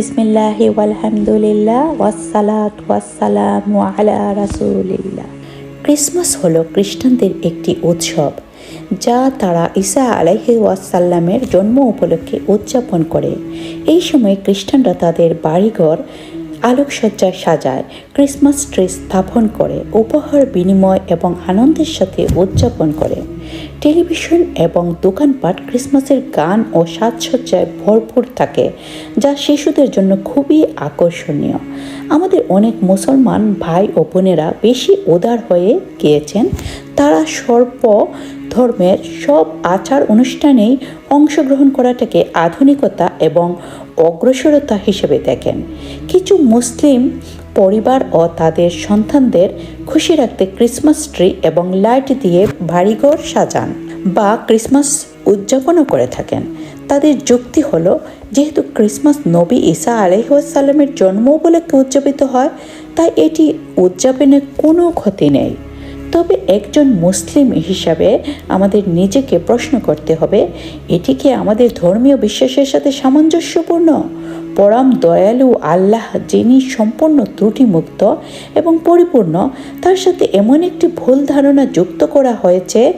বিসমিল্লাহি ওয়ালহামদুলিল্লাহ ওয়াসালাত ওয়াসালাম আলা রাসুলিল্লাহ। ক্রিসমাস হল খ্রিস্টানদের একটি উৎসব, যা তারা ঈসা আলাইহি ওয়াসাল্লামের জন্ম উপলক্ষে উদযাপন করে। এই সময় খ্রিস্টানরা তাদের বাড়িঘর আলোকসজ্জায় সাজায়, ক্রিসমাস ট্রি স্থাপন করে, উপহার বিনিময় এবং আনন্দের সাথে উদযাপন করে। টেলিভিশন এবং দোকানপাট ক্রিসমাসের গান ও সাজসজ্জায় ভরপুর থাকে, যা শিশুদের জন্য খুবই আকর্ষণীয়। আমাদের অনেক মুসলমান ভাই ও বোনেরা বেশি উদার হয়ে গিয়েছেন, তারা সর্ব ধর্মের সব আচার অনুষ্ঠানেই অংশগ্রহণ করাটাকে আধুনিকতা এবং অগ্রসরতা হিসেবে দেখেন। কিছু মুসলিম পরিবার ও তাদের সন্তানদের খুশি রাখতে ক্রিসমাস ট্রি এবং লাইট দিয়ে বাড়িঘর সাজান বা ক্রিসমাস উদযাপনও করে থাকেন। তাদের যুক্তি হলো, যেহেতু ক্রিসমাস নবী ঈসা আলহিসাল্লামের জন্ম উপলক্ষে উদযাপিত হয়, তাই এটি উদযাপনে কোনো ক্ষতি নেই। তবে একজন মুসলিম হিসাবে আমাদের নিজেকে প্রশ্ন করতে হবে, এটি কি আমাদের ধর্মীয় বিশ্বাসের সাথে সামঞ্জস্যপূর্ণ? পরম দয়ালু আল্লাহ, যিনি সম্পূর্ণ ত্রুটিমুক্ত এবং পরিপূর্ণ, তার সাথে এমন একটি ভুল ধারণা যুক্ত করা হয়েছে,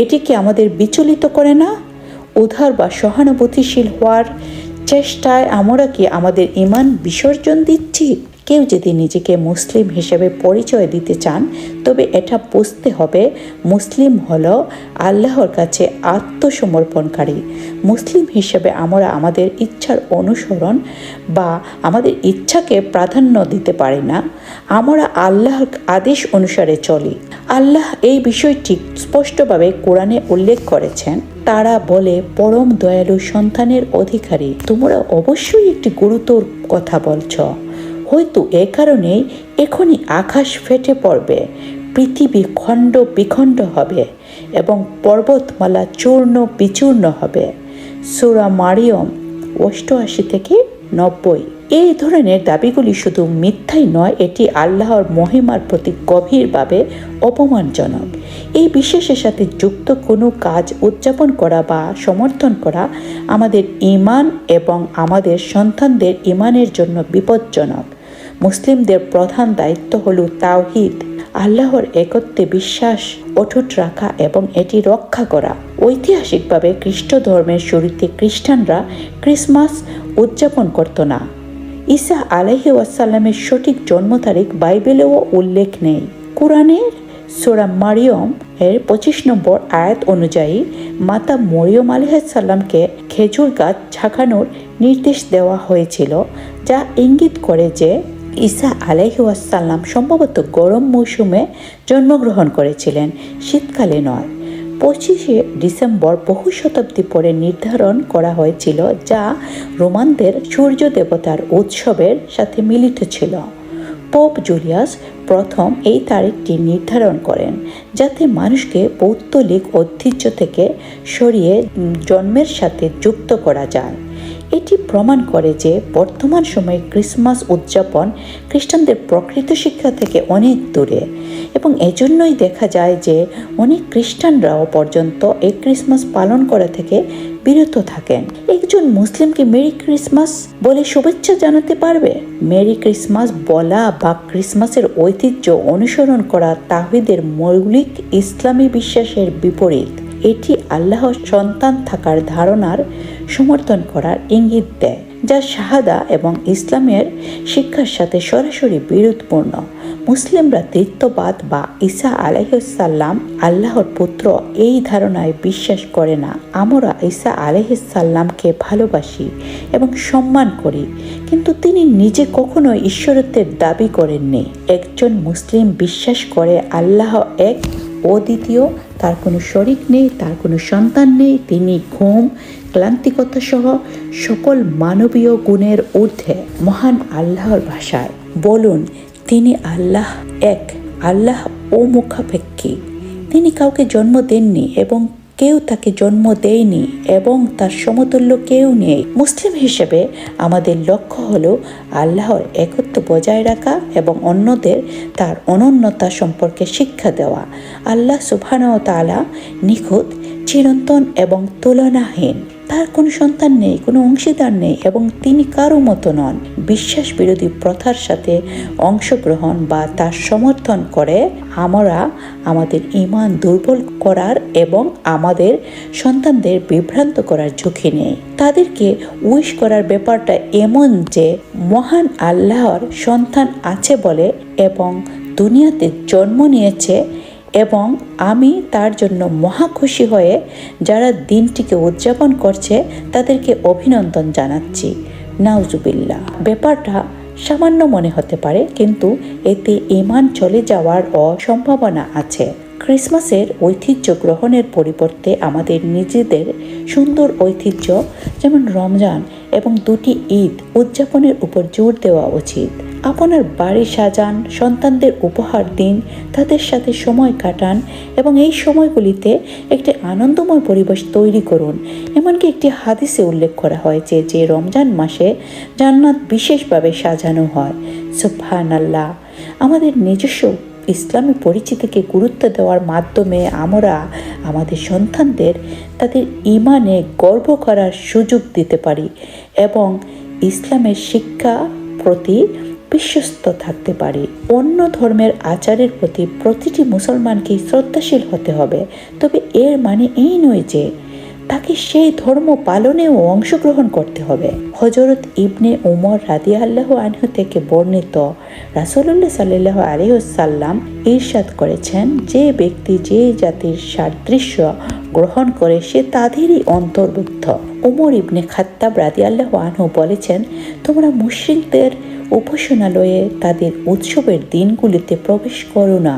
এটি কি আমাদের বিচলিত করে না? উদার বা সহানুভূতিশীল হওয়ার চেষ্টায় আমরা কি আমাদের ইমান বিসর্জন দিচ্ছি? কেউ যদি নিজেকে মুসলিম হিসেবে পরিচয় দিতে চান, তবে এটা বুঝতে হবে মুসলিম হল আল্লাহর কাছে আত্মসমর্পণকারী। মুসলিম হিসেবে আমরা আমাদের ইচ্ছার অনুসরণ বা আমাদের ইচ্ছাকে প্রাধান্য দিতে পারি না। আমরা আল্লাহর আদেশ অনুসারে চলি। আল্লাহ এই বিষয়টি স্পষ্টভাবে কোরআনে উল্লেখ করেছেন। তারা বলে, পরম দয়ালু সন্তানের অধিকারী, তোমরা অবশ্যই একটি গুরুতর কথা বলছ। হয়তো এ কারণেই এখনই আকাশ ফেটে পড়বে, পৃথিবী খণ্ড বিখণ্ড হবে এবং পর্বতমালা চূর্ণ বিচূর্ণ হবে। সুরা মারিয়ম অষ্টআশি থেকে নব্বই। এই ধরনের দাবিগুলি শুধু মিথ্যাই নয়, এটি আল্লাহর মহিমার প্রতি গভীরভাবে অপমানজনক। এই বিশ্বাসের সাথে যুক্ত কোনো কাজ উদযাপন করা বা সমর্থন করা আমাদের ইমান এবং আমাদের সন্তানদের ইমানের জন্য বিপজ্জনক। মুসলিমদের প্রধান দায়িত্ব হল তাওহিদ, আল্লাহর একত্বে বিশ্বাস, অটুট রাখা এবং এটি রক্ষা করা। ঐতিহাসিকভাবে খ্রিস্ট ধর্মের শুরুতে খ্রিস্টানরা ক্রিসমাস উদযাপন করত না। ঈসা আলহি ওয়াসাল্লামের সঠিক জন্ম তারিখ বাইবেলেও উল্লেখ নেই। কোরআনের সোরা মারিয়ম এর পঁচিশ নম্বর আয়াত অনুযায়ী, মাতা মরিয়ম আলহাসাল্লামকে খেজুর গাছ ঝাঁকানোর নির্দেশ দেওয়া হয়েছিল, যা ইঙ্গিত করে যে ঈসা আলাইহাসাল্লাম সম্ভবত গরম মৌসুমে জন্মগ্রহণ করেছিলেন, শীতকালে নয়। পঁচিশে ডিসেম্বর বহু শতাব্দী পরে নির্ধারণ করা হয়েছিল যা রোমানদের সূর্য দেবতার উৎসবের সাথে মিলিত ছিল। পোপ জুলিয়াস প্রথম এই তারিখটি নির্ধারণ করেন, যাতে মানুষকে পৌত্তলিক ঐতিহ্য থেকে সরিয়ে জন্মের সাথে যুক্ত করা যায়। এটি প্রমাণ করে যে বর্তমান সময়ে ক্রিসমাস উদযাপন খ্রিস্টানদের প্রকৃত শিক্ষা থেকে অনেক দূরে এবং এজন্যই দেখা যায় যে অনেক খ্রিস্টানরাও পর্যন্ত এই ক্রিসমাস পালন করা থেকে বিরত থাকেন। একজন মুসলিমকে মেরি ক্রিসমাস বলে শুভেচ্ছা জানাতে পারবে? মেরি ক্রিসমাস বলা বা ক্রিসমাসের ঐতিহ্য অনুসরণ করা তাহিদের মৌলিক ইসলামী বিশ্বাসের বিপরীত। এটি আল্লাহর সন্তান থাকার ধারণার সমর্থন করার ইঙ্গিত দেয়, যা শাহাদা এবং ইসলামের শিক্ষার সাথে সরাসরি বিরোধপূর্ণ। মুসলিমরা তৃত্ববাদ বা ঈসা আলহ্লাম আল্লাহর পুত্র এই ধারণায় বিশ্বাস করে না। আমরা ঈসা আলহ্লামকে ভালোবাসি এবং সম্মান করি, কিন্তু তিনি নিজে কখনো ঈশ্বরত্বের দাবি করেননি। একজন মুসলিম বিশ্বাস করে আল্লাহ এক অদ্বিতীয়, তার কোনো শরিক নেই, তার কোনো সন্তান নেই, তিনি ঘুম, ক্লান্তিকতা সহ সকল মানবীয় গুণের ঊর্ধ্বে মহান আল্লাহর ভাষায় বলুন, তিনি আল্লাহ এক, আল্লাহ ও মুখাপেক্ষী। তিনি কাউকে জন্ম দেননি এবং কেউ তাকে জন্ম দেয়নি এবং তার সমতুল্য কেউ নেই। মুসলিম হিসেবে আমাদের লক্ষ্য হল আল্লাহর একত্ব বজায় রাখা এবং অন্যদের তার অনন্যতা সম্পর্কে শিক্ষা দেওয়া। আল্লাহ সুফানা তালা নিখুঁত, চিরন্তন এবং তুলনাহীন। তার কোনো সন্তান নেই, কোনো অংশীদার নেই এবং তিনি কারও মতো নন। বিশ্বাস বিরোধী প্রথার সাথে অংশগ্রহণ বা তার সমর্থন করে আমরা আমাদের ইমান দুর্বল করার এবং আমাদের সন্তানদের বিভ্রান্ত করার ঝুঁকি নেই। তাদেরকে উইশ করার ব্যাপারটা এমন যে মহান আল্লাহর সন্তান আছে বলে এবং দুনিয়াতে জন্ম নিয়েছে এবং আমি তার জন্য মহা খুশি হয়ে যারা দিনটিকে উদযাপন করছে, তাদেরকে অভিনন্দন জানাচ্ছি। নাউজুবিল্লা ব্যাপারটা সামান্য মনে হতে পারে, কিন্তু এতে ইমান চলে যাওয়ার অসম্ভাবনা আছে। ক্রিসমাসের ঐতিহ্য গ্রহণের পরিবর্তে আমাদের নিজেদের সুন্দর ঐতিহ্য, যেমন রমজান এবং দুটি ঈদ উদযাপনের উপর জোর দেওয়া উচিত। আপনার বাড়ি সাজান, সন্তানদের উপহার দিন, তাদের সাথে সময় কাটান এবং এই সময়গুলিতে একটি আনন্দময় পরিবেশ তৈরি করুন। এমনকি একটি হাদিসে উল্লেখ করা হয়েছে যে, রমজান মাসে জান্নাত বিশেষভাবে সাজানো হয়। সুফহান আল্লাহ আমাদের নিজস্ব ইসলামী পরিচিতিকে গুরুত্ব দেওয়ার মাধ্যমে আমরা আমাদের সন্তানদের তাদের ইমানে গর্ব করার সুযোগ দিতে পারি এবং ইসলামের শিক্ষা প্রতি বিশ্বস্ত থাকতে পারি। অন্য ধর্মের আচারের প্রতি প্রতিটি মুসলমানকে শ্রদ্ধাশীল হতে হবে। তবে এর মানে এই নয় যে তাকে সেই ধর্ম পালনেও অংশগ্রহণ করতে হবে। হজরত ইবনে উমর রাদি আল্লাহ আনহু থেকে বর্ণিত রাসুল্লাহ সাল্লাহ আলহ্লাম ঈর্ষাদ করেছেন, যে ব্যক্তি যে জাতির সাদৃশ্য গ্রহণ করে সে তাদেরই অন্তর্ভুক্ত। উমর ইবনে খাত্তাব রাদি আল্লাহ আনহু বলেছেন, তোমরা মুশ্রিকদের উপাসনালয়ে তাদের উৎসবের দিনগুলিতে প্রবেশ করো না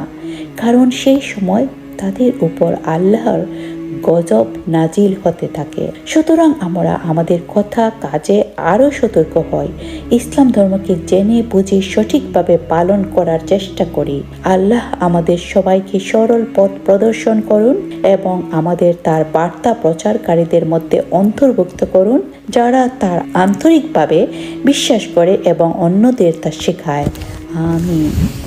কারণ সেই সময় তাদের উপর আল্লাহর গজব নাজিল হতে থাকে। সুতরাং আমরা আমাদের কথা কাজে আরও সতর্ক হই। ইসলাম ধর্মকে জেনে বুঝে সঠিকভাবে পালন করার চেষ্টা করি। আল্লাহ আমাদের সবাইকে সরল পথ প্রদর্শন করুন এবং আমাদের তার বার্তা প্রচারকারীদের মধ্যে অন্তর্ভুক্ত করুন, যারা তার আন্তরিকভাবে বিশ্বাস করে এবং অন্যদের তা শেখায়। আমিন।